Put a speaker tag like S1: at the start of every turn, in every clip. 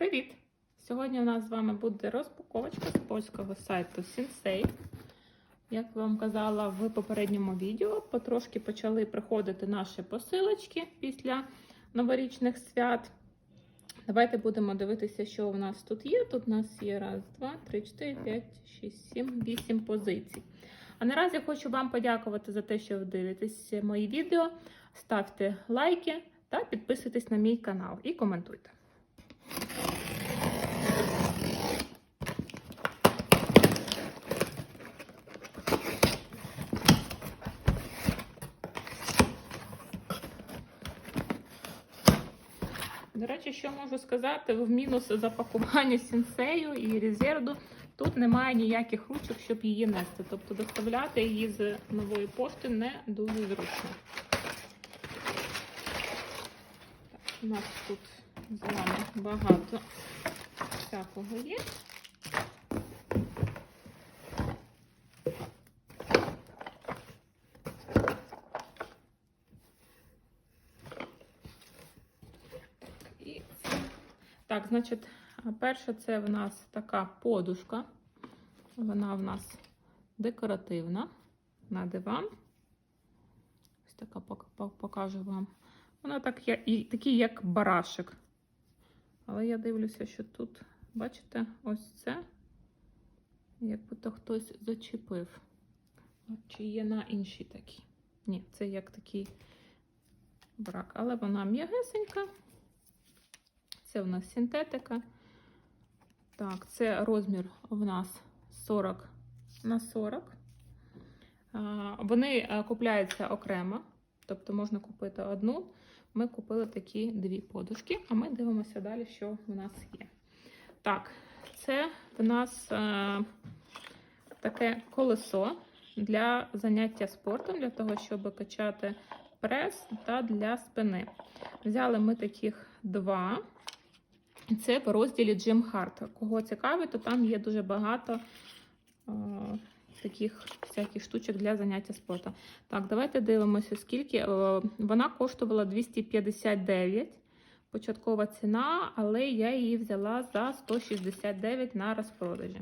S1: Привіт! Сьогодні у нас з вами буде розпаковочка з польського сайту Sensei. Як вам казала в попередньому відео, потрошки почали приходити наші посилочки після новорічних свят. Давайте будемо дивитися, що у нас тут є. Тут у нас є раз, два, три, чотири, п'ять, шість, сім, вісім позицій. А наразі хочу вам подякувати за те, що ви дивитесь мої відео. Ставте лайки та підписуйтесь на мій канал і коментуйте. До речі, що можу сказати, в мінус запакування сінсею і резерву тут немає ніяких ручок, щоб її нести. Тобто доставляти її з нової пошти не дуже зручно. Так, у нас тут з вами багато всякого є. Так, значить, перше це в нас така подушка. Вона в нас декоративна на диван. Ось така пок- пок- покажу вам. Вона так, такий, як барашек. Але я дивлюся, що тут, бачите, ось це, як будто хтось зачепив. От Чи є на іншій такій? Ні, це як такий брак. Але вона м'ягесенька. Це в нас синтетика. Так, це розмір в нас 40 на 40. Вони е, купляються окремо, тобто можна купити одну. Ми купили такі дві подушки, а ми дивимося далі, що в нас є. Так, це в нас е, таке колесо для заняття спортом, для того, щоб качати прес та для спини. Взяли ми таких два. Це в розділі Jim Hart. Кого цікавить, то там є дуже багато е, таких всяких штучок для заняття спортом. Так, давайте дивимося, скільки. Е, вона коштувала 259 початкова ціна, але я її взяла за 169 на розпродажі.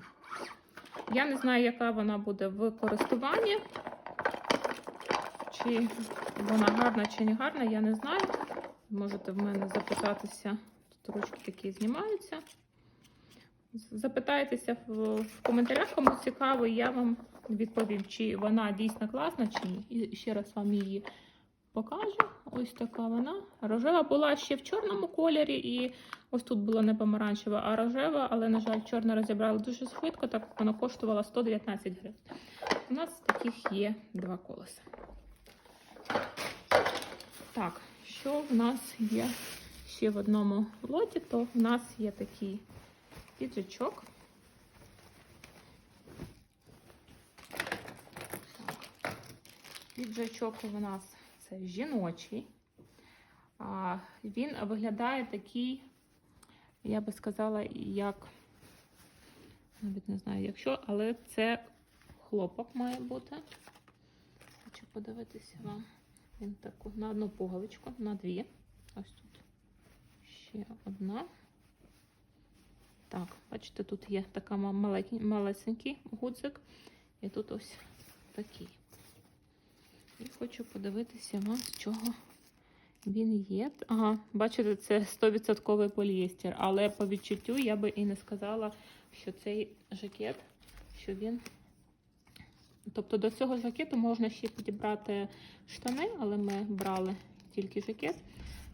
S1: Я не знаю, яка вона буде в користуванні. Чи вона гарна, чи не гарна, я не знаю. Можете в мене запитатися. Тут ручки такі знімаються. Запитайтеся в, коментарях, кому цікаво, я вам відповім, чи вона дійсно класна, чи ні. І ще раз вам її покажу. Ось така вона. Рожева була ще в чорному кольорі, і ось тут була не помаранчева, а рожева, але, на жаль, чорна розібрали дуже швидко, так вона коштувала 119 гривень. У нас таких є два колеса. Так, що в нас є ще в одному лоті, то в нас є такий піджачок. Піджачок у нас це жіночий. Він виглядає такий, я би сказала, як, навіть не знаю, якщо, але це хлопок має бути. Хочу подивитися вам. Він таку на одну пуговичку, на дві. Ось тут ще одна. Так, бачите, тут є така малесенький гудзик. І тут ось такий. І хочу подивитися вам, з чого він є. Ага, бачите, це 100% полієстер, але по відчуттю я би і не сказала, що цей жакет, що він. Тобто до цього жакету можна ще підібрати штани, але ми брали тільки жакет.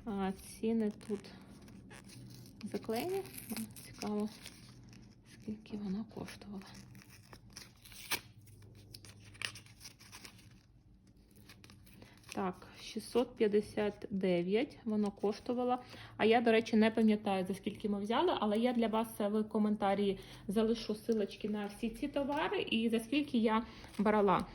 S1: А ціни тут заклеєні. Цікаво, скільки вона коштувала. Так, 659 воно коштувало. А я, до речі, не пам'ятаю, за скільки ми взяли, але я для вас в коментарі залишу силочки на всі ці товари і за скільки я брала.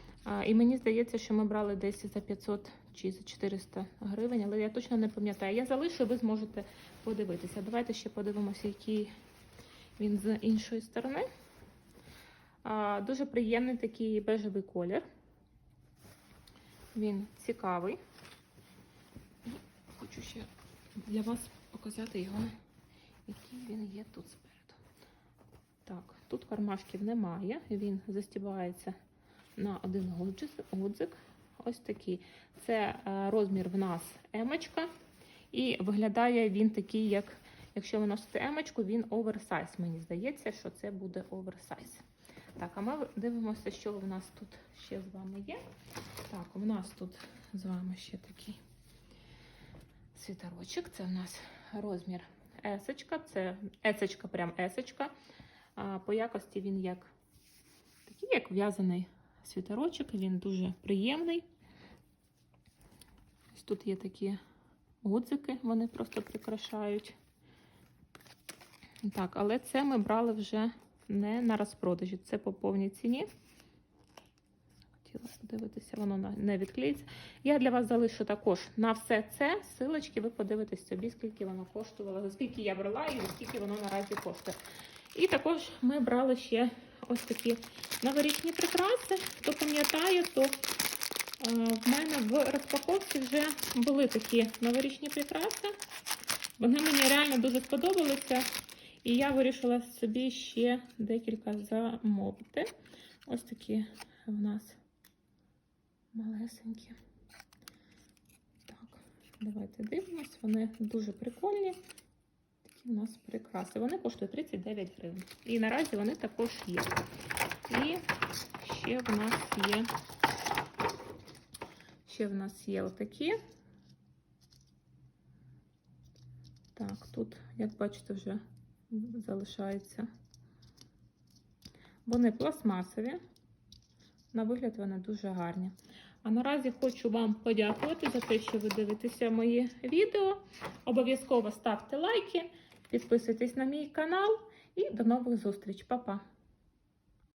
S1: І мені здається, що ми брали десь за 500 чи за 400 гривень, але я точно не пам'ятаю. Я залишу, ви зможете подивитися. Давайте ще подивимося, який він з іншої сторони. Дуже приємний такий бежевий колір. Він цікавий. Хочу ще для вас показати його який він є тут спереду. Так, тут кармашків немає. Він застібається на один гудзик. Ось такий. Це е, розмір в нас емочка. І виглядає він такий, як якщо ви носите емочку, він оверсайз. Мені здається, що це буде оверсайз. Так, а ми дивимося, що в нас тут ще з вами є. Так, у нас тут з вами ще такий світорочок. Це у нас розмір есочка. Це есочка, прям есочка. По якості він як такий, як в'язаний світорочок. Він дуже приємний. Ось тут є такі гудзики, вони просто прикрашають. Так, але це ми брали вже не на розпродажі, це по повній ціні. Хотіла подивитися, воно не відклеїться. Я для вас залишу також на все це силочки, ви подивитесь собі, скільки воно коштувало, за скільки я брала і скільки воно наразі коштує. І також ми брали ще ось такі новорічні прикраси. Хто пам'ятає, то е, в мене в розпаковці вже були такі новорічні прикраси. Вони мені реально дуже сподобалися. І я вирішила собі ще декілька замовити. Ось такі в нас малесенькі. Так, давайте дивимось. Вони дуже прикольні. У нас прикраси. Вони коштують 39 гривень. І наразі вони також є. І ще в нас є. Ще в нас є отакі. Так, тут, як бачите, вже залишається. Вони пластмасові. На вигляд вони дуже гарні. А наразі хочу вам подякувати за те, що ви дивитеся мої відео. Обов'язково ставте лайки, підписуйтесь на мій канал і до нових зустріч. Па-па!